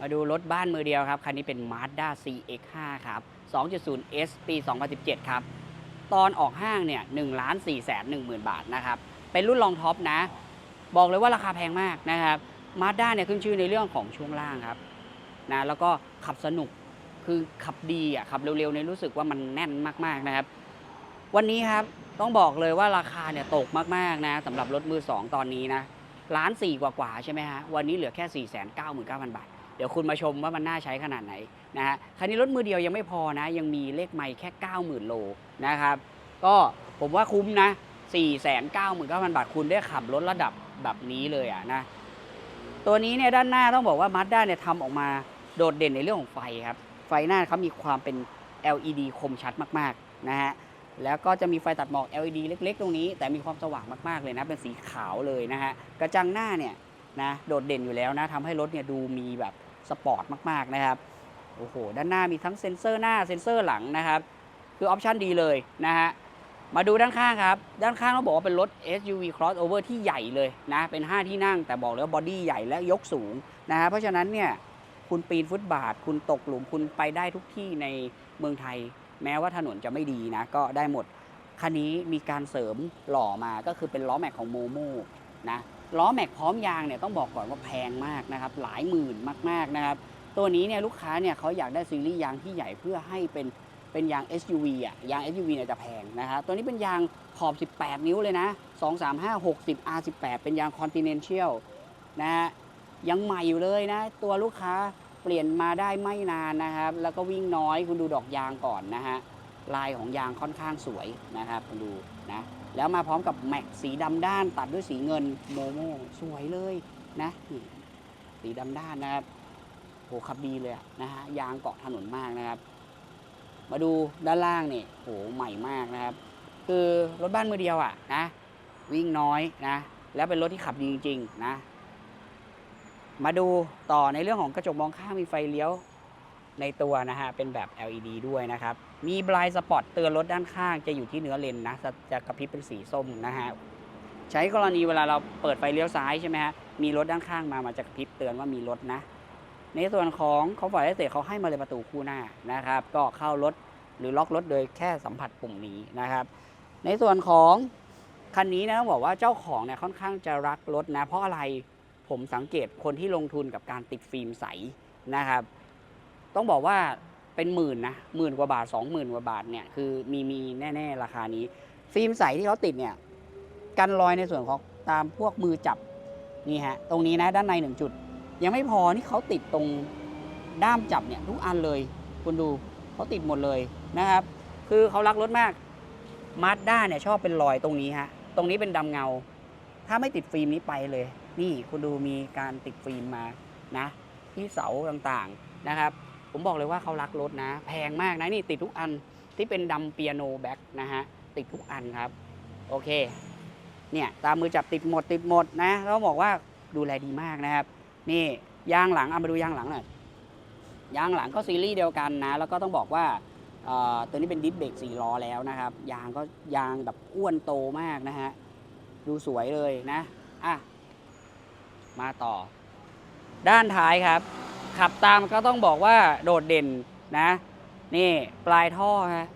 มาดูรถบ้านมือเดียวครับ คันนี้เป็น Mazda CX5 ครับ 2.0 S ปี 2017 ครับ ตอนออกห้างเนี่ย1ล้าน4แสน1หมื่นบาทนะครับ เป็นรุ่นรองท็อปนะ บอกเลยว่าราคาแพงมากนะครับ Mazda เนี่ยขึ้นชื่อในเรื่องของช่วงล่างครับนะแล้วก็ขับสนุกคือขับดีอะขับเร็วๆเนี่ยรู้สึกว่ามันแน่นมากๆนะครับ วันนี้ครับต้องบอกเลยว่าราคาเนี่ยตกมากๆนะสำหรับรถมือ 2 ตอนนี้นะล้านสี่กว่าๆใช่ไหมฮะวันนี้เหลือแค่ 4 9 9 9 0 0 บาท เดี๋ยวคุณมาชมว่ามันน่าใช้ขนาดไหนนะฮะคันนี้รถมือเดียวยังไม่พอนะ ยังมีเลขไมล์แค่ 90,000 โลนะครับ ก็ผมว่าคุ้มนะ 4 9 9 9 0 0 บาทคุณได้ขับรถระดับแบบนี้เลยอะนะ ตัวนี้เนี่ยด้านหน้าต้องบอกว่า Mazda เนี่ยทำออกมาโดดเด่นในเรื่องของไฟครับ ไฟหน้าเขามีความเป็น LED คมชัดมากๆนะฮะแล้วก็จะมีไฟตัดหมอก LED เล็ก ๆ ตรงนี้ แต่มีความสว่างมาก ๆ เลยนะ เป็นสีขาวเลยนะฮะ กระจังหน้าเนี่ยนะ โดดเด่นอยู่แล้วนะทำให้รถเนี่ยดูมีแบบ สปอร์ตมากๆนะครับโอ้โหด้านหน้ามีทั้งเซ็นเซอร์หน้าเซ็นเซอร์หลังนะครับ คือออปชันดีเลยนะฮะมาดูด้านข้างครับ ด้านข้างต้องบอกว่าเป็นรถ SUV crossover ที่ใหญ่เลยนะ เป็น 5 ที่นั่งแต่บอกเลยว่าบอดี้ใหญ่และยกสูงนะฮะเพราะฉะนั้นเนี่ยคุณปีนฟุตบาท คุณตกหลุมคุณไปได้ทุกที่ในเมืองไทย แม้ว่าถนนจะไม่ดีนะ ก็ได้หมด คันนี้มีการเสริมหล่อมาก็คือเป็นล้อแม็กของโมโมนะ ล้อแม็กพร้อมยางเนี่ยต้องบอกก่อนว่าแพงมากนะครับหลายหมื่นมากๆนะครับตัวนี้เนี่ยลูกค้าเนี่ยเขาอยากได้ซีรีส์ยางที่ใหญ่เพื่อให้เป็นเป็นยาง SUV อะยาง SUV เนี่ยจะแพงนะครับตัวนี้เป็นยางขอบ 18 นิ้วเลยนะ 2 3 5 60 R18 เป็นยาง Continental นะฮะยังใหม่อยู่เลยนะ ตัวลูกค้าเปลี่ยนมาได้ไม่นานนะครับ แล้วก็วิ่งน้อยคุณดูดอกยางก่อนนะฮะลายของยางค่อนข้างสวยนะครับคุณดูนะ แล้วมาพร้อมกับแม็กสีดำด้าน ตัดด้วยสีเงินโมโมสวยเลยนะสีดำด้านนะครับโหขับดีเลยนะฮะยางเกาะถนนมากนะครับ มาดูด้านล่างนี่โหใหม่มากนะครับ คือรถบ้านมือเดียวอะนะ วิ่งน้อยนะ แล้วเป็นรถที่ขับดีจริง ๆ นะ มาดูต่อในเรื่องของกระจกมองข้างมีไฟเลี้ยว ในตัวนะฮะเป็นแบบ LED ด้วยนะครับ มีบลายสปอตเตือนรถด้านข้างจะอยู่ที่เนื้อเลนนะจะกระพริบเป็นสีส้มนะฮะใช้กรณีเวลาเราเปิดไฟเลี้ยวซ้ายใช่ไหมฮะมีรถด้านข้างมามันจะกระพริบเตือนว่ามีรถนะ ในส่วนของเขาฝ่ายเศษเขาให้มาเลยประตูคู่หน้านะครับ ก็เข้ารถหรือล็อกรถโดยแค่สัมผัสปุ่มนี้นะครับ ในส่วนของคันนี้นะบอกว่าเจ้าของเนี่ยค่อนข้างจะรักรถนะ เพราะอะไรผมสังเกตคนที่ลงทุนกับการติดฟิล์มใสนะครับ ต้องบอกว่าเป็นหมื่นนะหมื่นกว่าบาทสองหมื่นกว่าบาทเนี่ยคือมีมีแน่ๆราคานี้ ฟิล์มใสที่เขาติดเนี่ยกันรอยในส่วนของตามพวกมือจับนี่ฮะตรงนี้นะด้านในหนึ่งจุด ยังไม่พอนี่เขาติดตรงด้ามจับเนี่ยทุกอันเลย คุณดูเขาติดหมดเลยนะครับ คือเขารักรถมากมาสด้าเนี่ยชอบเป็นรอยตรงนี้ฮะตรงนี้เป็นดำเงา ถ้าไม่ติดฟิล์มนี้ไปเลย นี่คุณดูมีการติดฟิล์มมานะที่เสาต่างๆนะครับ ผมบอกเลยว่าเขารักรถนะ แพงมากนะนี่ติดทุกอันที่เป็นดำเปียโนแบ็กนะฮะติดทุกอันครับ โอเค เนี่ยตามมือจับติดหมดติดหมดนะเขาบอกว่าดูแลดีมากนะครับ นี่ยางหลังเอามาดูยางหลังหน่อยยางหลังก็ซีรีส์เดียวกันนะ แล้วก็ต้องบอกว่าตัวนี้เป็นดิสเบรกสี่ล้อแล้วนะครับ ยางก็ยางแบบอ้วนโตมากนะฮะ ดูสวยเลยนะ อะ มาต่อ ด้านท้ายครับ ขับตามก็ต้องบอกว่าโดดเด่นนะ นี่ปลายท่อฮะ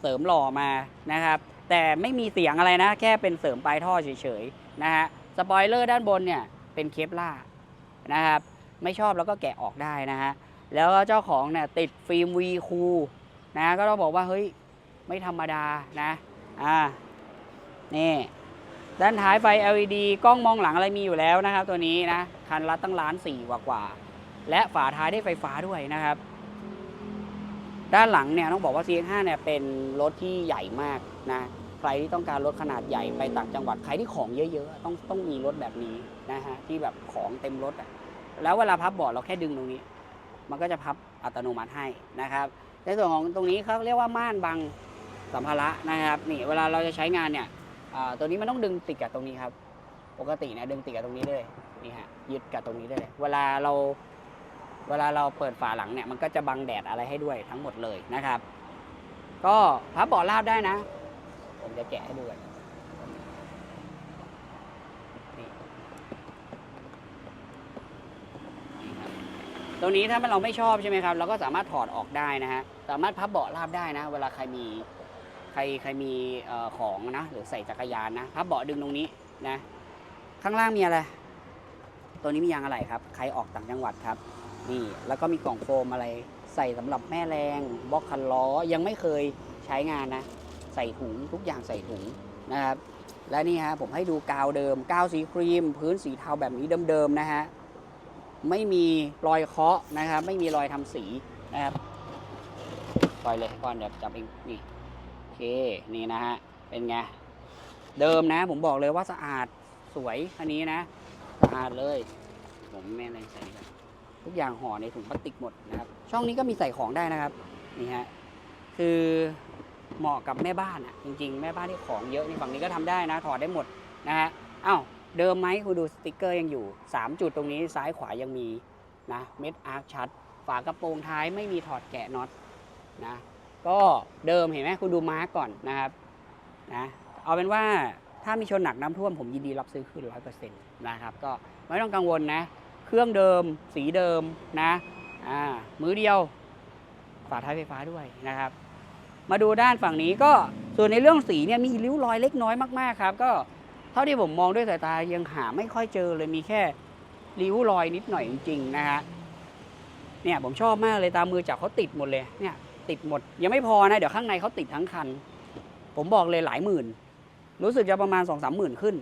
เสริมหล่อมานะครับ แต่ไม่มีเสียงอะไรนะ แค่เป็นเสริมปลายท่อเฉยๆนะฮะสปอยเลอร์ด้านบนเนี่ยเป็นเคปล่านะครับ ไม่ชอบแล้วก็แกะออกได้นะฮะแล้วก็เจ้าของเนี่ยติดฟิล์มวีคูนะก็ต้องบอกว่าเฮ้ยไม่ธรรมดานะอ่านี่ด้านท้ายไฟ LED กล้องมองหลังอะไรมีอยู่แล้วนะครับ ตัวนี้นะ คันละตั้งล้านสี่กว่าๆ และฝาท้ายได้ไฟฟ้าด้วยนะครับ ด้านหลังเนี่ยต้องบอกว่า CX5 เนี่ยเป็นรถที่ใหญ่มากนะใครที่ต้องการรถขนาดใหญ่ไปต่างจังหวัดใครที่ของเยอะๆต้องต้องมีรถแบบนี้นะฮะที่แบบของเต็มรถอะแล้วเวลาพับเบาะเราแค่ดึงตรงนี้ มันก็จะพับอัตโนมัติให้นะครับ ในส่วนของตรงนี้เขาเรียกว่าม่านบังสัมภาระนะครับนี่เวลาเราจะใช้งานเนี่ยตัวนี้มันต้องดึงติดกับตรงนี้ครับ ปกติเนี่ยดึงติดกับตรงนี้เลยนี่ฮะยึดกับตรงนี้ได้เลย เวลาเรา เวลาเราเปิดฝาหลังเนี่ยมันก็จะบังแดดอะไรให้ด้วยทั้งหมดเลยนะครับ ก็พับเบาะราบได้นะ ผมจะแกะให้ดูกันนี่นี่ครับตัวนี้ถ้าเราไม่ชอบใช่ไหมครับ เราก็สามารถถอดออกได้นะฮะสามารถพับเบาะราบได้นะ เวลาใครมีใครใครมีของนะหรือใส่จักรยานนะพับเบาะดึงตรงนี้นะ ข้างล่างมีอะไร ตัวนี้มียางอะไรครับ ใครออกต่างจังหวัดครับ นี่แล้วก็มีกล่องโฟมอะไรใส่สำหรับแม่แรงบล็อกคันล้อยังไม่เคยใช้งานนะ ใส่ถุงทุกอย่างใส่ถุงนะครับและนี่ฮะผมให้ดูกาวเดิมกาวสีครีม พื้นสีเทาแบบนี้เดิมๆนะฮะไม่มีรอยเคาะนะครับ ไม่มีรอยทำสีนะครับปล่อยเลยก่อนเดี๋ยวจับเองนี่โอเคนี่นะฮะเป็นไงเดิมนะ ผมบอกเลยว่าสะอาดสวยอันนี้นะสะอาดเลย ผมแม่เลยใส่ก่อน ทุกอย่างห่อในถุงพลาสติกหมดนะครับ ช่องนี้ก็มีใส่ของได้นะครับนี่ฮะคือเหมาะกับแม่บ้านอะจริง ๆ แม่บ้านที่ของเยอะนี่ฝั่งนี้ก็ทำได้นะถอดได้หมดนะฮะอ้าวเดิมไหมคุณดูสติกเกอร์ยังอยู่ 3 จุดตรงนี้ซ้ายขวายังมีนะเม็ดอาร์คชัด ฝากระโปรงท้ายไม่มีถอดแกะน็อตนะก็เดิมเห็นไหมคุณดูมาร์กก่อนนะครับนะเอาเป็นว่าถ้ามีชนหนักน้ำท่วมผมยินดีรับซื้อคืนร้อยเปอร์เซ็นต์นะครับ ก็ไม่ต้องกังวลนะ เครื่องเดิม สีเดิมนะอ่ามือเดียว ฝาท้ายไฟฟ้าด้วยนะครับ มาดูด้านฝั่งนี้ก็ส่วนในเรื่องสีเนี่ยมีริ้วรอยเล็กน้อยมากๆครับก็เท่าที่ผมมองด้วยสายตายังหาไม่ค่อยเจอเลยมีแค่ริ้วรอยนิดหน่อยจริงๆนะฮะเนี่ยผมชอบมากเลยตามมือจับเขาติดหมดเลยเนี่ยติดหมด ยังไม่พอนะ เดี๋ยวข้างในเขาติดทั้งคัน ผมบอกเลยหลายหมื่น รู้สึกจะประมาณ2องสามหมื่นขึ้น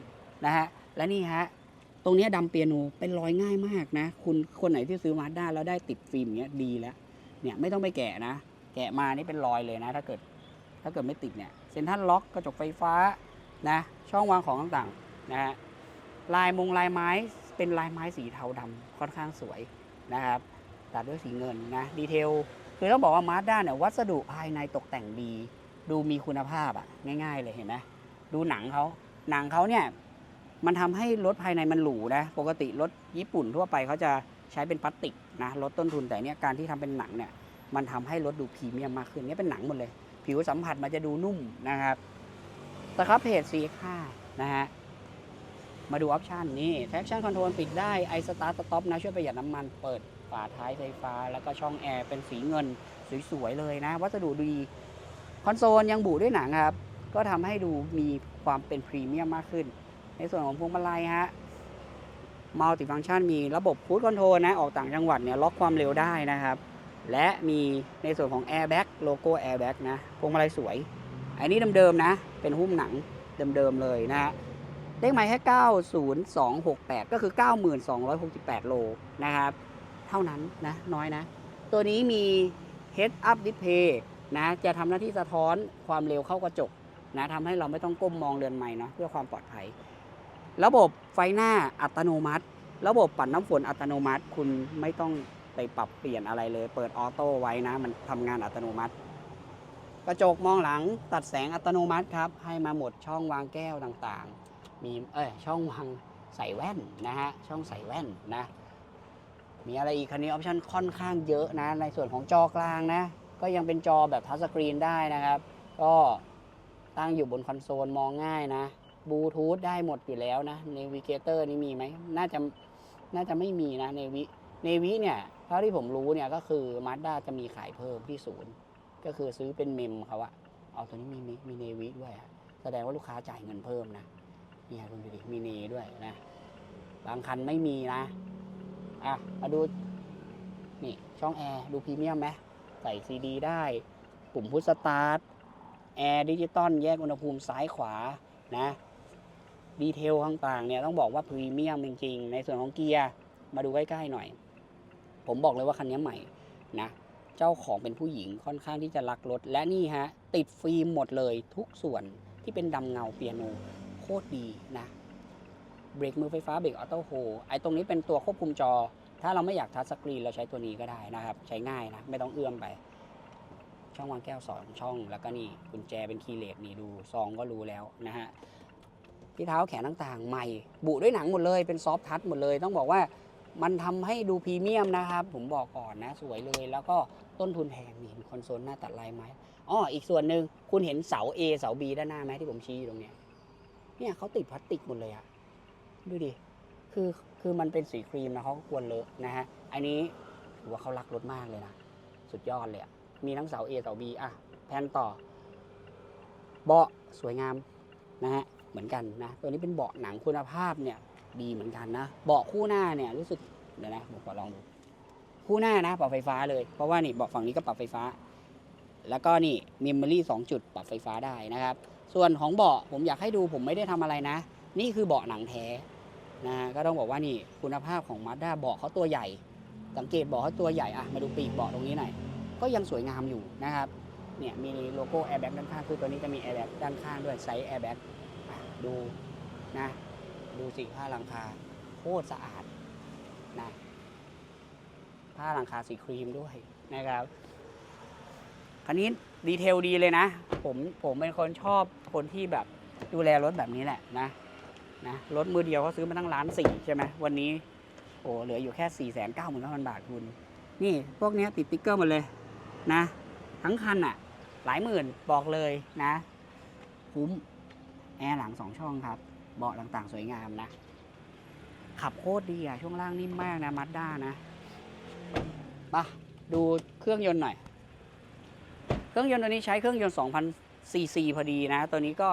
นะฮะและนี่ฮะ ตรงนี้ดำเปียโนเป็นรอยง่ายมากนะ คุณคนไหนที่ซื้อมาด้าแล้วได้ติดฟิล์มเนี้ยดีแล้ว เนี่ยไม่ต้องไปแกะนะ แกะมานี่เป็นรอยเลยนะ ถ้าเกิดถ้าเกิดไม่ติดเนี่ยเซ็นทรัลล็อกกระจกไฟฟ้านะ ช่องวางของต่างๆนะฮะลายมงลายไม้เป็นลายไม้สีเทาดำค่อนข้างสวยนะครับตัดด้วยสีเงินนะดีเทลคือต้องบอกว่ามาสด้าเนี่ยวัสดุภายในตกแต่งดี ดูมีคุณภาพอะง่าย ๆ เลยเห็นไหมดูหนังเขาหนังเขาเนี่ย มันทำให้รถภายในมันหรูนะ ปกติรถญี่ปุ่นทั่วไปเขาจะใช้เป็นพลาสติกนะลดต้นทุนแต่เนี่ยการที่ทำเป็นหนังเนี่ยมันทำให้รถดูพรีเมียมมากขึ้นเนี่ยเป็นหนังหมดเลย ผิวสัมผัสมันจะดูนุ่มนะครับสครับเพจ C5 นะฮะมาดูออปชันนี่ traction control ปิดได้ i start stop นะ ช่วยประหยัดน้ำมันเปิดฝาท้ายไฟฟ้า แล้วก็ช่องแอร์เป็นสีเงินสวย ๆ เลยนะ วัสดุดี คอนโซลยังบูด้วยหนังครับ ก็ทำให้ดูมีความเป็นพรีเมียมมากขึ้น ในส่วนของพวงมาลัยฮะมัลติฟัง c t ชันมีระบบคูดคอนโทรลนะ ออกต่างจังหวัดเนี่ยล็อกความเร็วได้นะครับ และมีในส่วนของ Airbag โลโก้ Airbag นะ พวงมาลัยสวย อันนี้เดิมๆนะ เป็นหุ้มหนังเดิมๆเลยนะฮะเลขหมายแค่ 90268 ก็คือ9268 โลนะครับ เท่านั้นนะ น้อยนะ ตัวนี้มี Head Up Display นะ จะทำหน้าที่สะท้อนความเร็วเข้ากระจกนะทำให้เราไม่ต้องก้มมองเรือนใหม่นะเพื่อความปลอดภัย ระบบไฟหน้าอัตโนมัติ ระบบปัดน้ำฝนอัตโนมัติ คุณไม่ต้องไปปรับเปลี่ยนอะไรเลย เปิดออโต้ไว้นะ มันทำงานอัตโนมัติ กระจกมองหลังตัดแสงอัตโนมัติครับ ให้มาหมดช่องวางแก้วต่างๆ มีเอ้ยช่องวางใส่แว่นนะฮะ ช่องใส่แว่นนะ มีอะไรอีกคันนี้ออปชั่นค่อนข้างเยอะนะ ในส่วนของจอกลางนะ ก็ยังเป็นจอแบบทัชสกรีนได้นะครับ ก็ตั้งอยู่บนคอนโซลมองง่ายนะ บลูทูธได้หมดอยู่แล้วนะเนวิเกเตอร์นี่มีไหมน่าจะน่าจะไม่มีนะเนวิเนวิเนี่ยเท่าที่ผมรู้เนี่ยก็คือมาด้าจะมีขายเพิ่มที่ศูนย์ก็คือซื้อเป็นเมมเขาอะเอาตัวนี้มีมีมีเนวิด้วยอะแสดงว่าลูกค้าจ่ายเงินเพิ่มนะเนี่ยคุณดูดิมีเนด้วยนะบางคันไม่มีนะอะมาดูนี่ช่องแอร์ดูพรีเมียมไหมใส่ซีดีได้ ปุ่มพุชสตาร์ทแอร์ดิจิตอลแยกอุณหภูมิซ้ายขวานะ ดีเทลต่างๆเนี่ยต้องบอกว่าพรีเมียมจริงๆ ในส่วนของเกียร์มาดูใกล้ๆหน่อย ผมบอกเลยว่าคันนี้ใหม่นะเจ้าของเป็นผู้หญิงค่อนข้างที่จะรักรถ และนี่ฮะติดฟิล์มหมดเลยทุกส่วนที่เป็นดำเงาเปียโนโคตรดีนะเบรกมือไฟฟ้าเบรกออโต้โฮไอ้ตรงนี้เป็นตัวควบคุมจอ ถ้าเราไม่อยากทัชสกรีนเราใช้ตัวนี้ก็ได้นะครับ ใช้ง่ายนะไม่ต้องเอื้อมไป ช่องวางแก้วสองช่องแล้วก็นี่กุญแจเป็นคีย์เลสนี่ดูซองก็รู้แล้วนะฮะ ที่เท้าแขนต่างๆ ใหม่ บุด้วยหนังหมดเลยเป็นซอฟทัชหมดเลย ต้องบอกว่ามันทำให้ดูพรีเมียมนะครับ ผมบอกก่อนนะ สวยเลย แล้วก็ต้นทุนแพงนี่มีคอนโซลหน้าตัดลายไม้อ้ออีกส่วนหนึ่งคุณเห็นเสา A เสา B ด้านหน้าไหมที่ผมชี้อยู่ตรงเนี้ยเนี่ยเขาติดพลาสติกหมดเลยอะดูดิคือคือมันเป็นสีครีมนะเขาก็ควรเลอะนะฮะอันนี้ถือว่าเขารักรถมากเลยนะสุดยอดเลยอะมีทั้งเสา A เสา B อะแพนต่อ เบาะสวยงามนะฮะ เหมือนกันนะ ตัวนี้เป็นเบาะหนังคุณภาพเนี่ยดีเหมือนกันนะ เบาะคู่หน้าเนี่ยรู้สึกเดี๋ยวนะผมขอลองดู คู่หน้านะปรับไฟฟ้าเลย เพราะว่านี่เบาะฝั่งนี้ก็ปรับไฟฟ้า แล้วก็นี่เมมโมรี่สองจุดปรับไฟฟ้าได้นะครับ ส่วนของเบาะผมอยากให้ดูผมไม่ได้ทำอะไรนะ นี่คือเบาะหนังแท้นะฮะก็ต้องบอกว่านี่คุณภาพของมาด้าเบาะเขาตัวใหญ่ สังเกตเบาะเขาตัวใหญ่อะมาดูปีกเบาะตรงนี้หน่อยก็ยังสวยงามอยู่นะครับเนี่ยมีโลโก้แอร์แบ็กด้านข้างคือตัวนี้จะมีแอร์แบ็กด้านข้างด้วยไซส์แอร์แบ็ก ดูนะดูสิผ้าหลังคาโคตรสะอาดนะผ้าหลังคาสีครีมด้วยนะครับคันนี้ดีเทลดีเลยนะ ผมผมเป็นคนชอบคนที่แบบดูแลรถแบบนี้แหละนะนะรถมือเดียวเขาซื้อมาตั้งล้านสี่ใช่ไหมวันนี้โอ้เหลืออยู่แค่4ี่แสนเก้าหมื่นห้าพันบาทคุณ นี่พวกนี้ติดติ๊กเกอร์หมดเลยนะ ทั้งคันอะ หลายหมื่นบอกเลยนะ คุ้ม แอร์หลังสองช่องครับ เบาะต่างๆ สวยงามนะ ขับโคตรดีอะช่วงล่างนิ่มมากนะมัดด้านะปะดูเครื่องยนต์หน่อย เครื่องยนต์ตัวนี้ใช้เครื่องยนต์2,000ซีซีพอดีนะ ตัวนี้ก็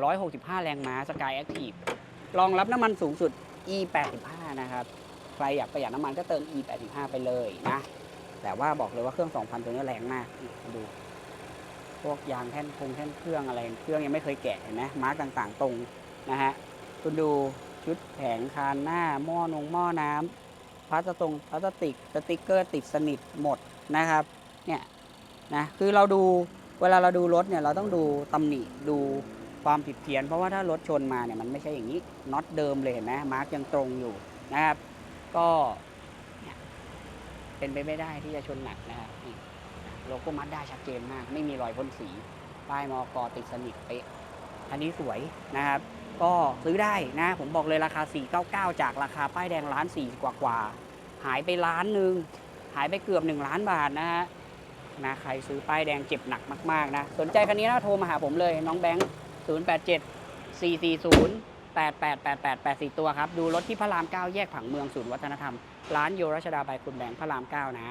165 แรงม้าสกายแอคทีฟรองรับน้ำมันสูงสุด E 85 นะครับ ใครอยากประหยัดน้ำมันก็เติม E 85 ไปเลยนะ แต่ว่าบอกเลยว่าเครื่อง 2,000 ตัวนี้แรงมาก ดู วกยางแท่นคงแท่นเครื่องอะไร เครื่องยังไม่เคยแกะเห็นไหมมาร์กต่างๆ ตรงนะฮะคุณดูชุดแผงคานหน้าหม้อนงหม้อน้ำพลาสตรงพลาสติกสติกเกอร์ติดสนิทหมดนะครับเนี่ยนะคือเราดูเวลาเราดูรถเนี่ยเราต้องดูตำหนิดูความผิดเพี้ยน เพราะว่าถ้ารถชนมาเนี่ยมันไม่ใช่อย่างนี้น็อตเดิมเลยเห็นไหมมาร์กยังตรงอยู่นะครับ ก็เป็นไปไม่ได้ที่จะชนหนักนะครับ โลโก้มาด้าชัดเจนมาก ไม่มีรอยพ่นสี ป้ายมอกติดสนิทเป๊ะอันนี้สวยนะครับ ก็ซื้อได้นะ ผมบอกเลยราคา 499 จากราคาป้ายแดงล้านสี่กว่ากว่า หายไปล้านหนึ่ง หายไปเกือบ 1 ล้านบาทนะฮะนะใครซื้อป้ายแดงเจ็บหนักมากๆนะ สนใจคันนี้นะโทรมาหาผมเลย น้องแบงค์ 087 440 8888 84 ตัวครับ ดูรถที่พระราม 9 แยกผังเมืองศูนย์วัฒนธรรม ร้านโยรัชดาบายคุณแบงค์พระราม 9 นะ